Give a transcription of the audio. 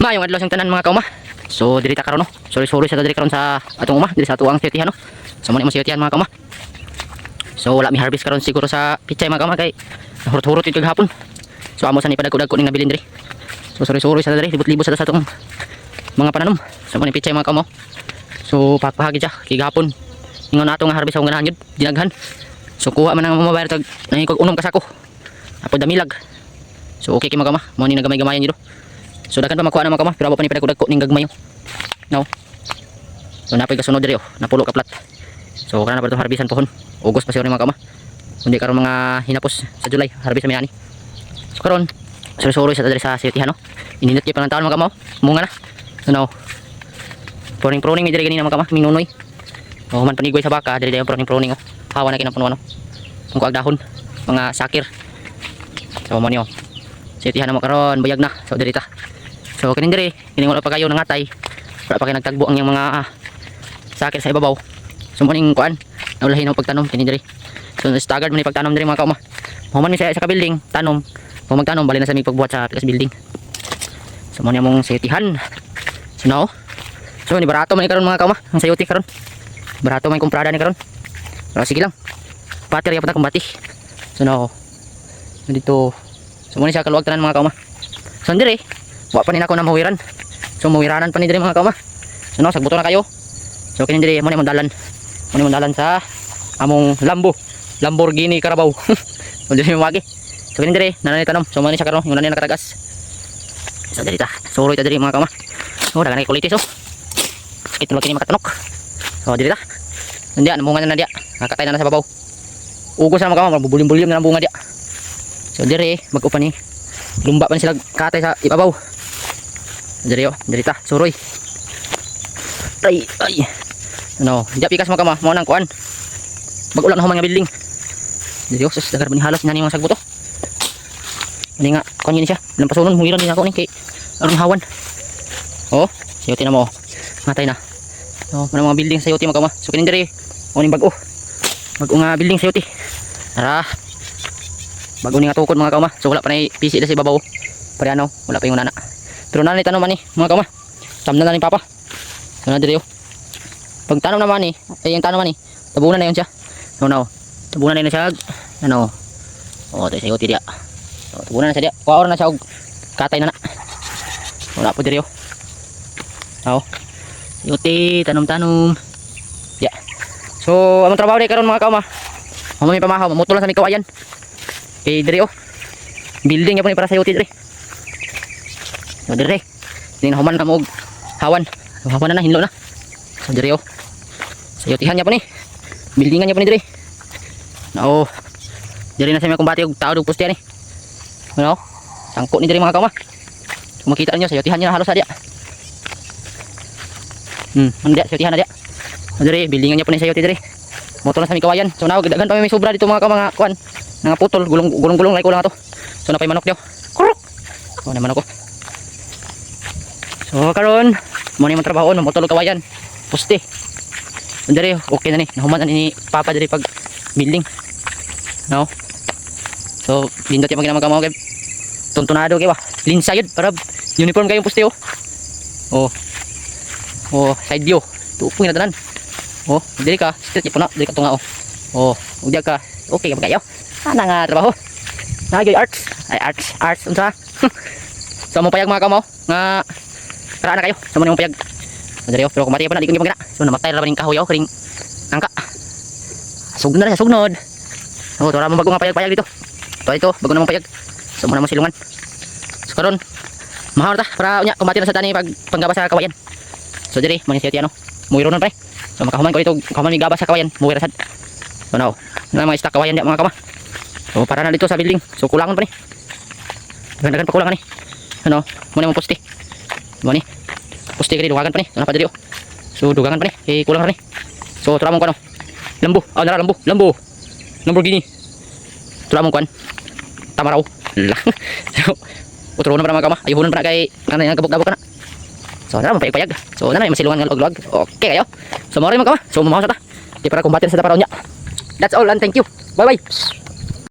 Maayong adlaw sang tanan mga kauma. So diri ta karon no. Sorry sorry sa diri karon sa atong uma diri sa atuang siyutihan no. So mo ni mo siyutihan mga kauma. So wala mi harvest karon siguro sa pichay mga kauma kay hurot-hurot ito gahapon. So amo sa ni padag-dag ko ning nabilin diri. So sorry sorry sa diri libot-libot sa sa atong mga pananom. So mo ni pichay mga kauma. So pakpahagi siya kay gahapon. Ingon nato nga harvest akong ganahan yun, dinaghan. So kuha man ang mabayar tag nangikog unom kasako. Apo damilag. So okay kay mga kama, mo ni nagamay-gamayan dito. So dakan pa makuha na mga kama, pero abo pa ni padagko ning gagmay. No. So napay kasunod diri oh, napulo ka plat. So kana na pa harbisan pohon. Ugos pa siya ni mga. Hindi karon mga hinapos sa July, harvest na ani. So karon, sorry-sorry sa diri sa siyutihan no. Ininit kay panang taon mga oh. Munga na. So now, Proning-proning mi diri ganina mga kama, minunoy. Oh, man panigoy sa baka, diri dayon proning-proning oh. Hawa na kinapunuan oh. Ang kuag mga sakir. So mo niyo. Sitihan na mo karon, bayag na. So diri ta. So kini diri, kini wala pa kayo nangatay. Wala pa kayo nagtagbo ang yung mga ah, sakir sa ibabaw. So mo ning kuan, naulahin ang pagtanom kini diri. So staggered man ni pagtanom diri mga kauma. Mo man mi sa sa building, tanom. Mo magtanom bali na sa mi pagbuhat sa pikas building. So mo ni among sitihan. So now, So ni barato man ni karon mga kauma, ang sayote karon. Barato man kumprada ni karon. Pero sige lang. Pater ya pa kumbati. So now, dito. So muna siya kaluwag tanan mga kauma. So dire, wa pa ni ako na mawiran. So mawiranan pa ni dire mga kauma. So now, sagbuto na kayo. So kini dire mo ni dalan. Mo ni dalan sa among Lambo. Lamborghini Carabao. so dire mo wagi. So kini dire, nanay tanom. So muna siya karon, yung nanay nakatagas. So dire ta. Suroy ta dire mga kauma. Oh, dagan kay kulitis oh. Sakit tulog kini makatunok. So diri ta. Nandiya namunga na na diya. Nakakatay na na sa babaw. Ugos na mga kama, bubulim-bulim na bunga diya. So diri mag-upa ni. Lumba pa ni sila katay sa ibabaw. Diri oh, diri ta, suroy. Ay, ay. No, diya pikas mga kama, mo nang kuan. Mag-ulan na nga building. Diri oh, sus dagar ni halos na ni mga sagbuto. Ani nga, kuan yun siya. Lampasunon, hungiran din ako ni kay aron hawan. Oh, sayote na mo. Matay na. Oh, mana mga building sayote mga kama. So kini diri, mo bag-o. Bag-o nga building sayote. Tara. Bago ni nga tukod mga kauma. So wala pa na PC na sa ibabaw. Pare ano, wala pa yung nana. Pero nana ni tanong man ni mga kauma. Tam na na ni papa. So na diri oh. Pag tanong naman ni, eh yung tanong man ni, tabunan na yun siya. No no. Tabunan na yun siya. Ano? Oh, tayo sayote dia. So, tabunan na siya dia. Kuha na siya og katay na na. Wala po diri oh. Oh. Sayote, tanom-tanom. Ya. So, among trabaho di karon mga kauma. Mamo mi pamahaw, lang sa mi kawayan. Kay diri oh. Building ya po ni para sa yote diri. So diri. Dili na human hawan. Hawan na na hinlo na. So diri oh. Sa yotihan niya po ni. Buildingan niya po ni diri. Na oh. Diri na sa mga kumbati og tao og poste ni. Ano? Sangko ni diri mga kauma. Kung niyo sa yotihan niya na halos sa. Hmm, ano dia? Sa yotihan na dia. So, diri, buildingan niya po ni sa yote diri. Motor na sa mi kawayan. So now dagan pa may sobra dito mga ka mga kuan. Nga putol, gulong gulong gulong lay ko lang ato. So napay manok dio. Kuruk. Oh na manok ko. So karon mo ni trabaho no motor ug kawayan. Puste. So diri okay na ni. Nahuman na ni papa diri pag building. No. So lindot yung mga mga kay tuntunado kay wa. Linsa yun para uniform kayong puste oh. Oh. Oh, side view. Tupoy na tanan. Oh, dili ka, straight ya na, dili ka tunga oh. Oh, ugya ka. Okay ka kayo. Ana nga trabaho. Nagyoy arts. Ay arts, arts unsa? so mo payag mga kamo nga Tara na kayo. Sa mo nimo payag. Madali oh, pero kung pa na di ko gina. So namatay ra ba ning kahoy oh, kring angka. Sugnod na sugnod. Oh, tora mo bago nga payag-payag dito. Ito ito, bago na mo payag. So mo na mo silungan. So karon mahal ta para unya kumati na sa tani pag panggaba sa kawayan. So diri, mo ni siya ano. Muiro na pre. So makahuman ko dito, kahuman mi gaba sa kawayan, muwira sad. So now, na mga istak kawayan di mga kama. So para na dito sa building. So kulangon pa ni. Dagan-dagan pa kulangan ni. Ano, mo na mo poste. Mo ni. Poste kini dugangan pa ni. Ano pa diri oh. So dugangan pa ni. Kulang ra ni. So tura mo ko ano. Lambo, oh nara lambo, lambo. Lamborghini. Tura mo kuan. Tama raw. Lah. Utro na pa na mga kama. Ayuhunan pa na kay ano yang gabok-gabok ka na. So, nara mo payag-payag. So, nana may masilungan ng log-log. Okay kayo. Rin mga kama. So, ta. Di para kumbatin sa ta para unya. That's all and thank you. Bye-bye.